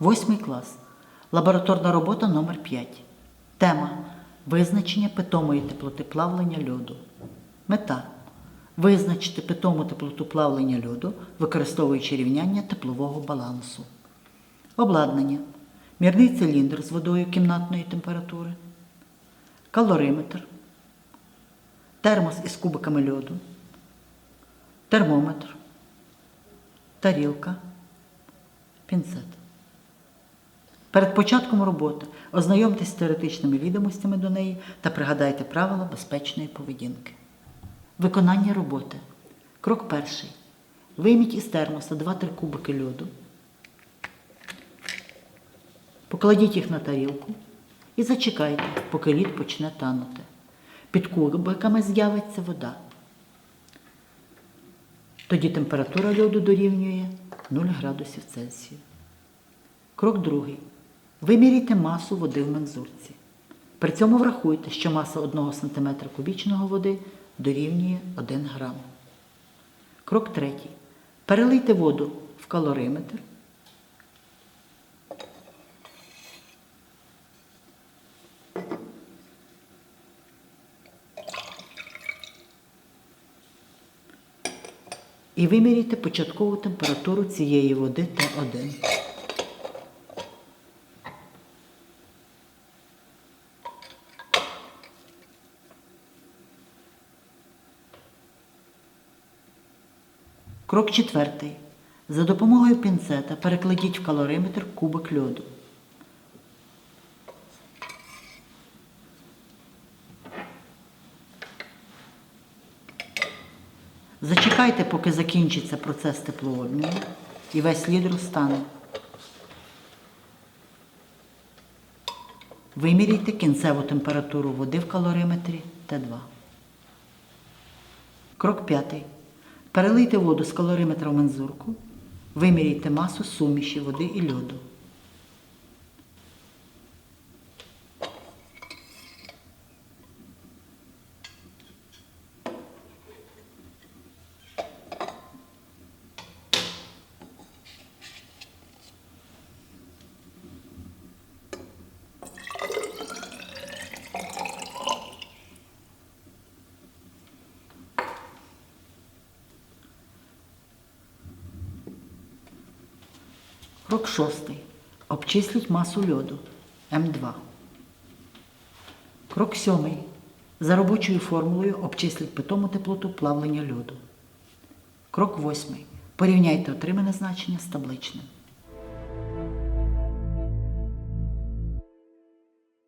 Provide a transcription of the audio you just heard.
Восьмий клас. Лабораторна робота номер 5 Тема Визначення питомої теплоти плавлення льоду. Мета Визначити питому теплоту плавлення льоду, використовуючи рівняння теплового балансу. Обладнання. Мірний циліндр з водою кімнатної температури. Калориметр. Термос із кубиками льоду. Термометр. Тарілка. Пінцет. Перед початком роботи ознайомтесь з теоретичними відомостями до неї та пригадайте правила безпечної поведінки. Виконання роботи. Крок перший. Вийміть із термоса 2-3 кубики льоду. Покладіть їх на тарілку і зачекайте, поки лід почне танути. Під кубиками з'явиться вода. Тоді температура льоду дорівнює 0 градусів Цельсію. Крок другий. Виміряйте масу води в мензурці. При цьому врахуйте, що маса 1 см кубічного води дорівнює 1 грам. Крок третій. Перелийте воду в калориметр. І виміряйте початкову температуру цієї води Т1. Крок четвертий. За допомогою пінцета перекладіть в калориметр кубик льоду. Зачекайте, поки закінчиться процес теплообміну і весь лід розтане. Виміряйте кінцеву температуру води в калориметрі Т2. Крок п'ятий. Перелийте воду з калориметра в мензурку. вимірійте масу суміші води і льоду. Крок шостий. Обчисліть масу льоду М2. Крок сьомий. За робочою формулою обчисліть питому теплоту плавлення льоду. Крок восьмий. Порівняйте отримане значення з табличним.